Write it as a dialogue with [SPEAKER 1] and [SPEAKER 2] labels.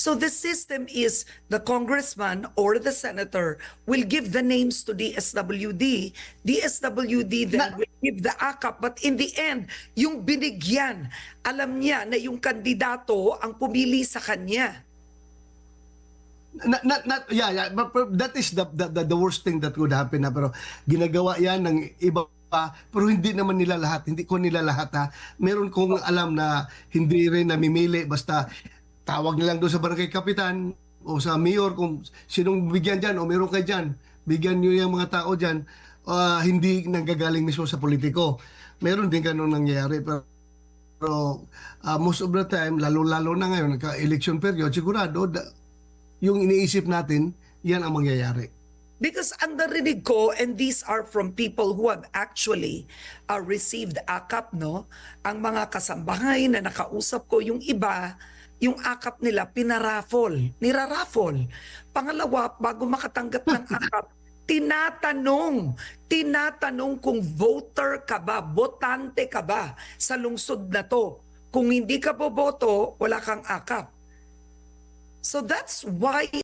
[SPEAKER 1] So the system is the congressman or the senator will give the names to DSWD. DSWD then
[SPEAKER 2] Na-
[SPEAKER 1] will give the AKAP. But in the end, yung binigyan, alam niya na yung kandidato ang pumili sa kanya.
[SPEAKER 2] Not, not, not, yeah, yeah, but, but that is the, the, the, the worst thing that could happen na pero ginagawa yan ng iba pa pero hindi naman nila lahat hindi ko nila lahat ha meron kong alam na hindi rin namimili basta tawag nilang doon sa barangay kapitan o sa mayor kung sinong bigyan dyan o meron kay dyan bigyan nyo yung mga tao dyan ah, hindi nanggagaling mismo sa politiko meron din ganun nangyayari pero pero ah, most of the time lalo-lalo na ngayon nagka-election period sigurado da- yung iniisip natin, yan ang mangyayari.
[SPEAKER 1] Because ang narinig ko, and these are from people who have actually uh, received AKAP, no? Ang mga kasambahay na nakausap ko, yung iba, yung AKAP nila, pinaraffle, niraraffle. Pangalawa, bago makatanggap ng AKAP, tinatanong, tinatanong kung voter ka ba, botante ka ba sa lungsod na to. Kung hindi ka boboto, wala kang AKAP. So that's why